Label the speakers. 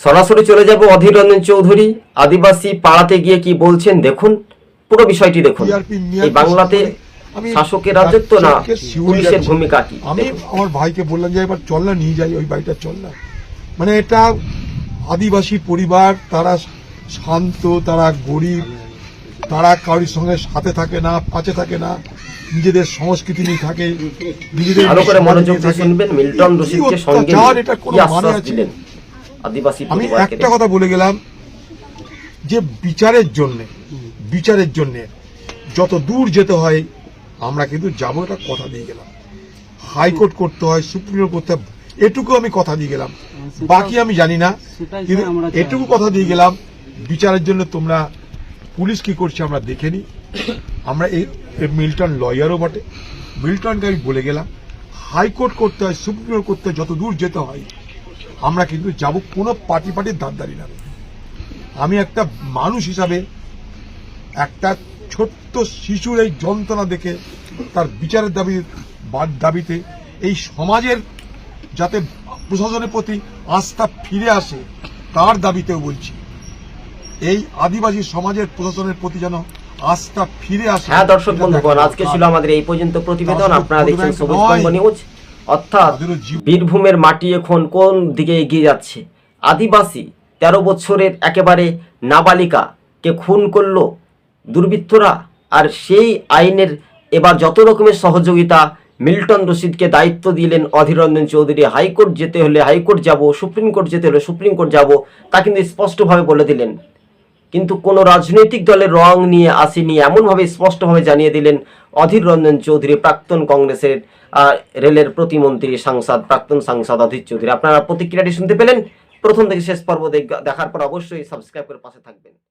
Speaker 1: সরাসরি চলে যাব অধীর রঞ্জন চৌধুরী। আদিবাসী পাড়াতে গিয়ে কি বলছেন? দেখুন পুরো বিষয়টি দেখুন।
Speaker 2: TRP
Speaker 1: এই বাংলাতে শাসকের রাজত্ব না পুলিশের ভূমিকা কি?
Speaker 2: আমি আমার ভাইকে বললাম যে এবার চল না নিয়ে যাই ওই বাড়িটা চল না। মানে এটা আদিবাসী পরিবার তারা শান্ত তারা গরিব তারা কারোর সঙ্গে সাথে থাকে না পাশে থাকে না নিজেদের সংস্কৃতি নিয়ে থাকে নিজেদের এটা কোনো মানে আছে?
Speaker 1: আদিবাসী
Speaker 2: আমি একটা কথা বলে গেলাম যে বিচারের জন্য বিচারের জন্য যত দূর যেতে হয় আমরা কিন্তু যাব এটা কথা দিয়ে গেলাম। হাইকোর্ট করতে হয় সুপ্রিম কোর্ট করতে হয় এটুকু আমি কথা দিয়ে গেলাম। বাকি আমি জানি না কিন্তু। এটুকু কথা দিয়ে গেলাম বিচারের জন্য তোমরা পুলিশ কি করছে আমরা দেখে নিই আমরা এই মিল্টন লয়ারও বটে। মিল্টনকে আমি বলে গেলাম হাইকোর্ট করতে হয় সুপ্রিম কোর্ট করতে হয় যত দূর যেতে হয় আমরা কিন্তু যাব কোনো পার্টি পার্টির ধারদারি না। আমি একটা মানুষ হিসাবে একটা ছোট্ট শিশুর এই যন্ত্রণা দেখে তার বিচারের দাবি দাবিতে এই সমাজের যাতে প্রশাসনের প্রতি আস্থা ফিরে আসে তার দাবিতেও বলছি এই আদিবাসী সমাজের প্রশাসনের প্রতি যেন আস্থা ফিরে আসে।
Speaker 1: হ্যাঁ দর্শক বন্ধুগণ আজকে ছিল আমাদের এই পর্যন্ত প্রতিবেদন। আপনারা দেখছেন সবুজ নিউজ। অর্থাৎ বীরভূমের মাটি এখন কোন দিকে এগিয়ে যাচ্ছে? আদিবাসী তেরো বছরের একেবারে নাবালিকাকে খুন করল দুর্বৃত্তরা আর সেই আইনের এবার যত রকমের সহযোগিতা মিল্টন রশিদকে দায়িত্ব দিলেন অধীর রঞ্জন চৌধুরী হাইকোর্ট যেতে হলে হাইকোর্ট যাব সুপ্রিম কোর্ট যেতে হলে সুপ্রিম কোর্ট যাব তা কিন্তু স্পষ্টভাবে বলে দিলেন। কিন্তু কোনো রাজনৈতিক দলের রং নিয়ে আসেনি এমনভাবে স্পষ্টভাবে জানিয়ে দিলেন অধীর রঞ্জন চৌধুরী, প্রাক্তন কংগ্রেসের রেলের প্রতিমন্ত্রী সাংসদ, প্রাক্তন সাংসদ অধীর চৌধুরী। আপনারা প্রতিক্রিয়াটি শুনতে পেলেন? প্রথম থেকে শেষ পর্ব দেখ- দেখার পর অবশ্যই সাবস্ক্রাইব করে পাশে থাকবেন।